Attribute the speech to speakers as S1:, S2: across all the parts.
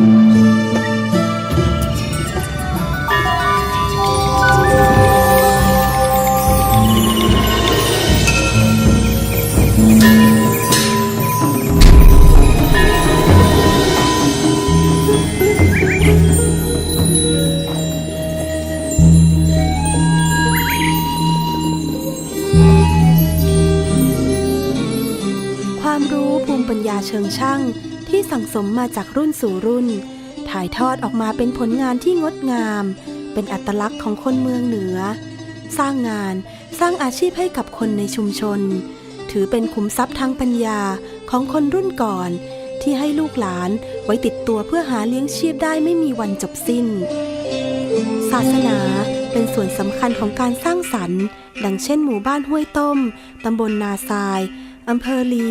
S1: ความรู้ภูมิปัญญาเชิงช่าง ที่สั่งสมมาจากรุ่นสู่รุ่น ถ่ายทอดออกมาเป็นผลงานที่งดงาม เป็นอัตลักษณ์ของคนเมืองเหนือ สร้างงานสร้างอาชีพให้กับคนในชุมชน ถือเป็นขุมทรัพย์ทางปัญญาของคนรุ่นก่อน ที่ให้ลูกหลานไว้ติดตัวเพื่อหาเลี้ยงชีพได้ไม่มีวันจบสิ้น ศาสนาเป็นส่วนสำคัญของการสร้างสรรค์ ดังเช่นหมู่บ้านห้วยต้ม ตำบลนาทรายอำเภอลี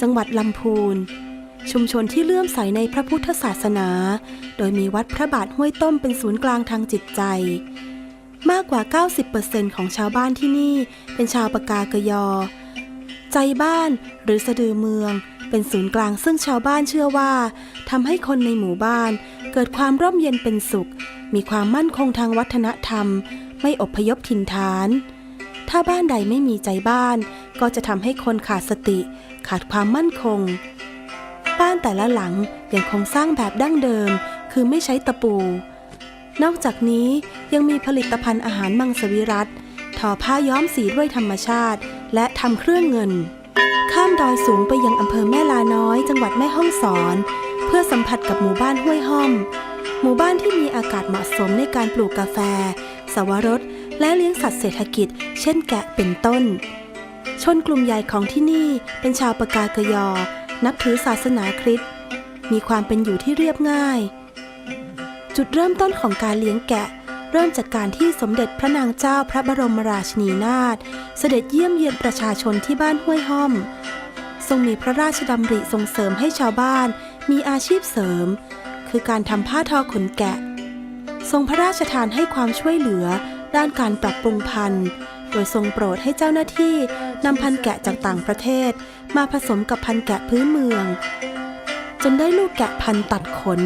S1: จังหวัดลำพูน ชุมชนที่เลื่อมใสในพระพุทธศาสนา โดยมีวัดพระบาทห้วยต้มเป็นศูนย์กลางทางจิตใจ มากกว่า 90%ของชาวบ้านที่นี่เป็นชาวปากากยอ ใจบ้านหรือสะดือเมือง เป็นศูนย์กลางซึ่งชาวบ้านเชื่อว่าทำให้คนในหมู่บ้าน เกิดความร่มเย็นเป็นสุข มีความมั่นคงทางวัฒนธรรม ไม่อพยพถิ่นฐาน ถ้าบ้านใดไม่มีใจบ้าน ก็จะทำให้คนขาดสติ ขาดความมั่นคง บ้านแต่ละหลังยังคงสร้างแบบดั้งเดิม คือไม่ใช้ตะปู นอกจากนี้ยังมีผลิตภัณฑ์อาหารมังสวิรัตทอผ้าย้อมสีด้วยธรรมชาติ และทำเครื่องเงิน ข้ามดอยสูงไปยังอำเภอแม่ลาน้อย จังหวัดแม่ฮ่องสอน เพื่อสัมผัสกับหมู่บ้านห้วยห้อม หมู่บ้านที่มีอากาศเหมาะสมในการปลูกกาแฟ สวรสและเลี้ยงสัตว์เศรษฐกิจ เช่นแกะเป็นต้น ชนกลุ่มใหญ่ของที่นี่เป็นชาวปากากยอ นับถือศาสนาคริสต์มีความเป็นอยู่ที่เรียบง่าย จุดเริ่มต้นของการเลี้ยงแกะ เริ่มจากการที่สมเด็จพระนางเจ้าพระบรมราชินีนาถเสด็จเยี่ยมเยียนประชาชนที่บ้านห้วยห้อม ทรงมีพระราชดำริส่งเสริมให้ชาวบ้าน มีอาชีพเสริม คือการทำผ้าทอขนแกะ ทรงพระราชทานให้ความช่วยเหลือด้านการปรับปรุงพันธุ์ โดยทรงโปรดให้เจ้าหน้าที่นำพันแกะจากต่างประเทศ มาผสมกับพันแกะพื้นเมือง จนได้ลูกแกะพันตัดขน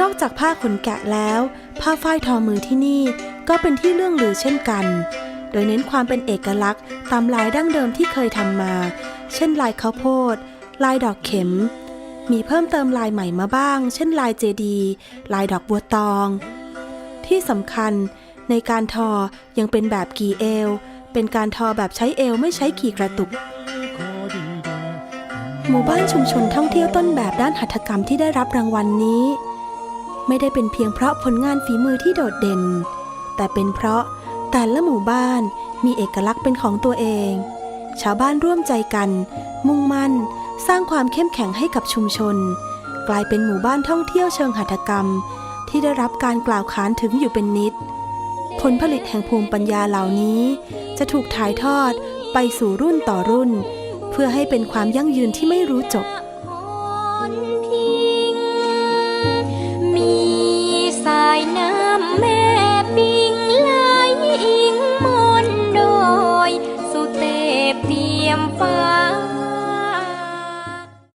S1: นอกจากผ้าขนแกะแล้ว ผ้าฝ้ายทอมือที่นี่ก็เป็นที่เรื่องลือเช่นกัน โดยเน้นความเป็นเอกลักษณ์ตามลายดั้งเดิมที่เคยทำมา เช่นลายข้าวโพด ลายดอกเข็ม มีเพิ่มเติมลายใหม่มาบ้าง เช่นลายเจดี ลายดอกบัวตอง ที่สำคัญ ในการทอยังเป็นแบบกี่เอว เป็นการทอแบบใช้เอวไม่ใช้กี่กระตุก หมู่บ้านชุมชนท่องเที่ยวต้นแบบด้านหัตถกรรมที่ได้รับรางวัลนนี้ ไม่ได้เป็นเพียงเพราะผลงานฝีมือที่โดดเด่น แต่เป็นเพราะแต่ละหมู่บ้านมีเอกลักษณ์เป็นของตัวเอง ชาวบ้านร่วมใจกัน มุ่งมั่น สร้างความเข้มแข็งให้กับชุมชน กลายเป็นหมู่บ้านท่องเที่ยวเชิงหัตถกรรม ที่ได้รับการกล่าวขานถึงอยู่เป็นนิด ผลผลิตแห่งภูมิปัญญาเหล่านี้ จะถูกถ่ายทอดไปสู่รุ่นต่อรุ่น เพื่อให้เป็นความยั่งยืนที่ไม่รู้จบ